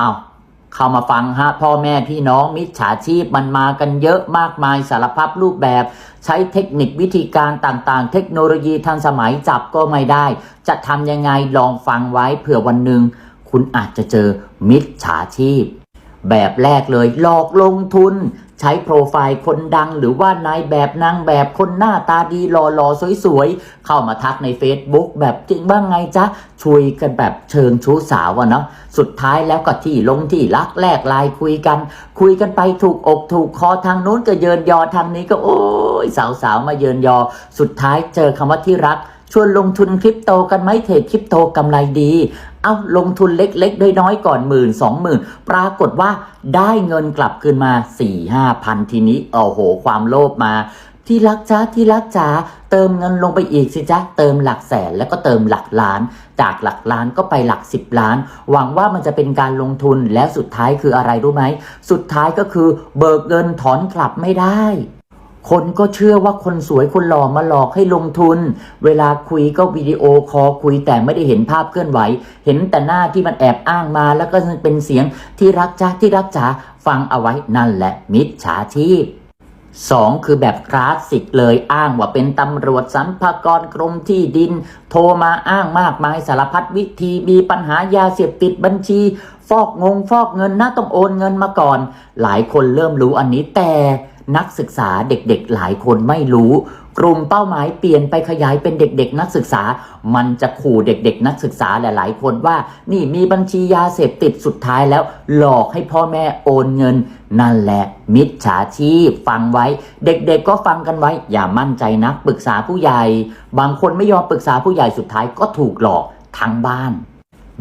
เอาเข้ามาฟังฮะพ่อแม่พี่น้องมิจฉาชีพมันมากันเยอะมากมายสารพัดรูปแบบ ใช้เทคนิควิธีการต่างๆ เทคโนโลยีทันสมัยจับก็ไม่ได้ จะทำยังไงลองฟังไว้เผื่อวันหนึ่งคุณอาจจะเจอมิจฉาชีพ แบบแรกเลยหลอกลงทุน ใช้โปรไฟล์คนดังหรือว่านายแบบนางแบบคนหน้าตาดีหล่อๆสวยๆ เข้ามาทักใน Facebook แบบจริงบ้างไงจ๊ะช่วยกันแบบเชิงชู้สาวอะเนาะสุดท้ายแล้วก็ที่ลงที่รักแลกไลน์คุยกัน คุยกันไปถูกอกถูกคอทางนู้นก็เยินยอทางนี้ก็โอ้ยสาวๆมาเยินยอ สุดท้ายเจอคำว่าที่รัก ชวนลงทุนคริปโตกันไหมเทรดคริปโตกำไรดี เอาลงทุนเล็กๆน้อยๆก่อนหมื่นสองหมื่นปรากฏว่าได้เงินกลับคืนมา4ี่ห้าพันทีนี้โอ้โห ความโลภมาที่รักจ้าที่รักจ๋าเติมเงินลงไปอีกสิจ๊ะเติมหลักแสนแล้วก็เติมหลักล้าน จากหลักล้านก็ไปหลักสิบล้าน หวังว่ามันจะเป็นการลงทุนแล้วสุดท้ายคืออะไรรู้ไหม สุดท้ายก็คือเบิกเงินถอนกลับไม่ได้ คนก็เชื่อว่าคนสวยคนหล่อมาหลอกให้ลงทุน เวลาคุยก็วิดีโอคอลคุยแต่ไม่ได้เห็นภาพเคลื่อนไหว เห็นแต่หน้าที่มันแอบอ้างมา แล้วก็เป็นเสียงที่รักจ้าที่รักจ๋าฟังเอาไว้นั่นแหละมิจฉาชีพสองคือแบบคลาสสิกเลยอ้างว่าเป็นตำรวจสัมภากรกรมที่ดิน โทรมาอ้างมากมายสารพัดวิธีมีปัญหายาเสพติดบัญชี ฟอกงงฟอกเงินนะต้องโอนเงินมาก่อน หลายคนเริ่มรู้อันนี้แต่ นักศึกษาเด็กๆหลายคนไม่รู้ กลุ่มเป้าหมายเปลี่ยนไปขยายเป็นเด็ก ๆ นักศึกษา มันจะขู่เด็ก ๆ นักศึกษาหลายๆคนว่า นี่มีบัญชียาเสพติดสุดท้ายแล้ว หลอกให้พ่อแม่โอนเงิน นั่นแหละ มิจฉาชีพฟังไว้ เด็กๆก็ฟังกันไว้ อย่ามั่นใจนักปรึกษาผู้ใหญ่ บางคนไม่ยอมปรึกษาผู้ใหญ่สุดท้ายก็ถูกหลอกทั้งบ้าน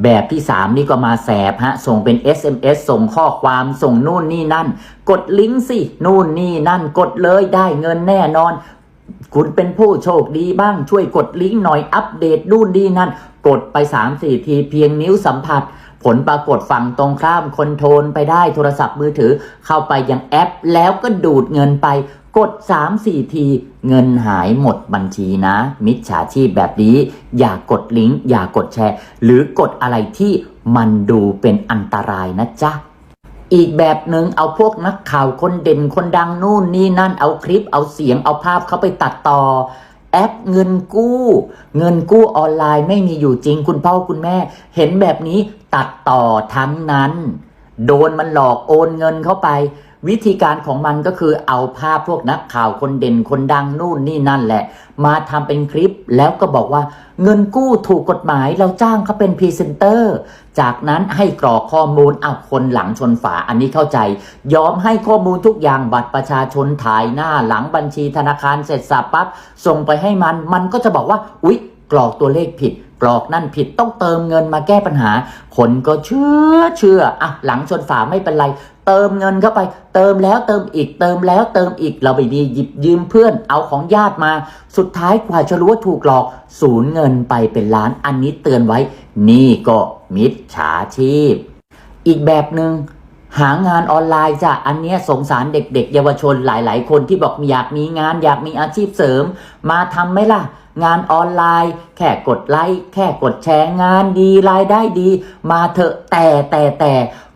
แบบที่ 3 นี่ก็มาแสบฮะ ส่งเป็น SMS ส่งข้อความส่งนู่นนี่นั่น กดลิงก์สิ นู่นนี่นั่น กดเลยได้เงินแน่นอน คุณเป็นผู้โชคดีบ้างช่วยกดลิงก์หน่อยอัปเดตนู่นนี่นั่น กดไป 3-4 ทีเพียงนิ้วสัมผัส ผลปรากฏฝั่งตรงข้ามคอนโทรลไปได้โทรศัพท์มือถือ เข้าไปยังแอป แล้วก็ดูดเงินไป กด 3-4 ที เงินหายหมดบัญชีนะ มิจฉาชีพแบบนี้ อย่ากดลิงก์อย่ากดแชร์ หรือกดอะไรที่มันดูเป็นอันตรายนะจ๊ะอีกแบบหนึ่งเอาพวกนักข่าวคนเด่นคนดังนู่นนี่นั่นเอาคลิปเอาเสียงเอาภาพเขาไปตัดต่อ แอปเงินกู้ เงินกู้ออนไลน์ไม่มีอยู่จริง คุณพ่อคุณแม่ เห็นแบบนี้ตัดต่อทั้งนั้น โดนมันหลอกโอนเงินเข้าไป วิธีการของมันก็คือเอาภาพพวกนักข่าวคนเด่นคนดังนู่นนี่นั่นแหละ มาทำเป็นคลิปแล้วก็บอกว่า เงินกู้ถูกกฎหมายเราจ้างเขาเป็นพรีเซนเตอร์ จากนั้นให้กรอกข้อมูลเอาคนหลังชนฝาอันนี้เข้าใจ ยอมให้ข้อมูลทุกอย่างบัตรประชาชนถ่ายหน้าหลังบัญชีธนาคารเสร็จสับปั๊บส่งไปให้มัน มันก็จะบอกว่า อุ๊ย กรอกตัวเลขผิด กรอกนั่นผิดต้องเติมเงินมาแก้ปัญหา คนก็เชื่อเชื่ออะหลังชนฝาไม่เป็นไร เติมเงินเข้าไป เติมแล้วเติมอีกเติมแล้วเติมอีกเราไปดีหยิบยืมเพื่อนเอาของญาติมา สุดท้ายกว่าจะรู้ว่าถูกหลอกสูญเงินไปเป็นล้านอันนี้เตือนไว้ นี่ก็มิจฉาชีพ อีกแบบหนึง่ง หางานออนไลน์จ้ะ อันเนี้ยสงสารเด็กๆ เยาวชนหลายๆ คนที่บอกอยากมีงานอยากมีอาชีพเสริม มาทำไหมล่ะ งานออนไลน์ แค่กดไลค์แค่กดแชร์งานดีรายได้ดี มาเถอะแต่แต่แต่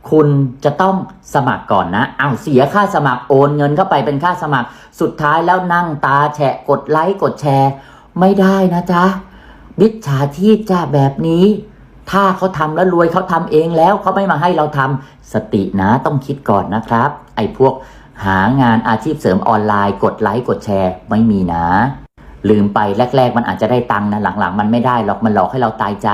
คุณจะต้องสมัครก่อนนะ เอาวเสียค่าสมัครโอนเงินเข้าไปเป็นค่าสมัคร สุดท้ายแล้วนั่งตาแฉะกดไลค์กดแชร์ ไม่ได้นะจ๊ะมิจฉาชีพจ้าแบบนี้ ถ้าเขาทำแล้วรวยเขาทำเองแล้วเขาไม่มาให้เราทำสตินะต้องคิดก่อนนะครับ ไอ้พวกหางานอาชีพเสริมออนไลน์กดไลค์กดแชร์ไม่มีนะ ลืมไปแรก ๆ มันอาจจะได้ตังค์นะหลังๆ มันไม่ได้หรอกมันหลอกให้เราตายใจ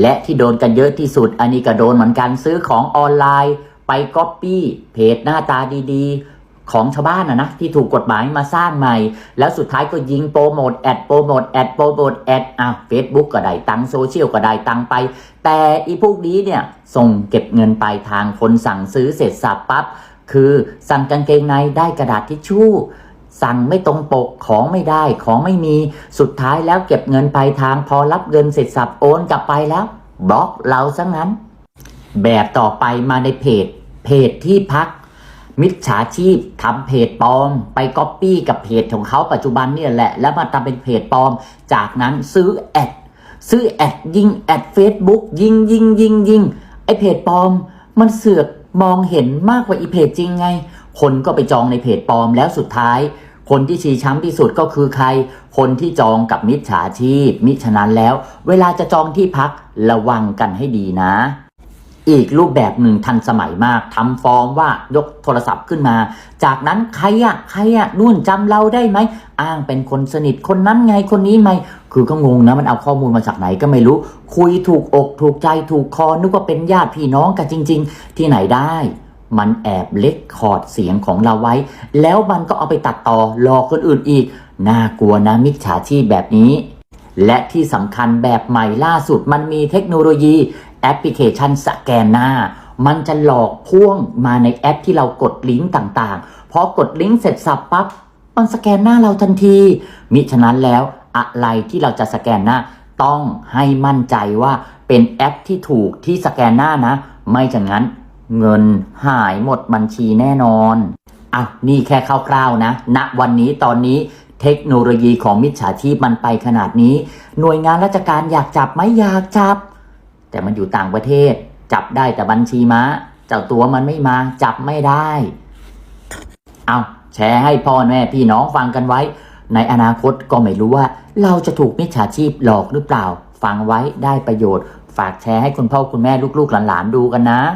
และที่โดนกันเยอะที่สุด อันนี้ก็โดนเหมือนกันซื้อของออนไลน์ ไปก๊อปปี้เพจหน้าตาดีๆ ของชาวบ้านนะนะที่ถูกกฎหมายมาสร้างใหม่ แล้วสุดท้ายก็ยิงโปรโมทแอดโปรโมทแอดโปรโมทแอดอะเฟซบุ๊กก็ได้ตังโซเชียลก็ได้ตังไป แต่อีพวกนี้เนี่ยส่งเก็บเงินปลายทางคนสั่งซื้อเสร็จสับปั๊บคือสั่งกางเกงในได้กระดาษทิชชู่สั่งไม่ตรงปกของไม่ได้ของไม่มีสุดท้ายแล้วเก็บเงินปลายทางพอรับเงินเสร็จสับโอนกลับไปแล้วบล็อกเราซะงั้น แบบต่อไปมาในเพจเพจที่พัก มิจฉาชีพทำเพจปลอม ไปก๊อปปี้กับเพจของเขาปัจจุบันเนี่ยแหละ แล้วมาทำเป็นเพจปลอม จากนั้นซื้อแอดซื้อแอดยิงแอดเฟซบุ๊กยิงยิงยิงยิงไอเพจปลอม มันเสือกมองเห็นมากกว่าอีเพจจริงไง คนก็ไปจองในเพจปลอมแล้วสุดท้าย คนที่ชี้ช้ำที่สุดก็คือใคร คนที่จองกับมิจฉาชีพ มิฉะนั้นแล้ว เวลาจะจองที่พักระวังกันให้ดีนะ อีกรูปแบบหนึ่งทันสมัยมากทำฟอร์มว่ายกโทรศัพท์ขึ้นมา จากนั้นใครอะใครอะนู่นจำเราได้ไหมอ้างเป็นคนสนิทคนนั้นไงคนนี้ไหมคือก็งงนะมันเอาข้อมูลมาจากไหนก็ไม่รู้ คุยถูกอกถูกใจถูกคอนึกว่าเป็นญาติพี่น้องกันจริง ๆ ที่ไหนได้มันแอบเล็กคอร์ดเสียงของเราไว้ แล้วมันก็เอาไปตัดต่อหลอกคนอื่นอีก น่ากลัวนะมิจฉาชีพแบบนี้ และที่สำคัญแบบใหม่ล่าสุดมันมีเทคโนโลยี แอปพลิเคชันสแกนหน้า มันจะหลอกพ่วงมาในแอปที่เรากดลิงก์ต่างๆพอกดลิงก์เสร็จสับปั๊บมันสแกนหน้าเราทันที มิฉะนั้นแล้วอะไรที่เราจะสแกนหน้าต้องให้มั่นใจว่าเป็นแอปที่ถูกที่สแกนหน้านะ ไม่ฉะนั้นเงินหายหมดบัญชีแน่นอนอะนี่แค่คร่าวๆนะณวันนี้ตอนนี้เทคโนโลยีของมิจฉาชีพมันไปขนาดนี้ หน่วยงานราชการอยากจับไหมอยากจับ แต่มันอยู่ต่างประเทศ จับได้แต่บัญชีม้า เจ้าตัวมันไม่มา จับไม่ได้ เอาแชร์ให้พ่อแม่พี่น้องฟังกันไว้ ในอนาคตก็ไม่รู้ว่า เราจะถูกมิจฉาชีพหลอกหรือเปล่า ฟังไว้ได้ประโยชน์ ฝากแชร์ให้คุณพ่อคุณแม่ลูกๆหลานๆดูกันนะ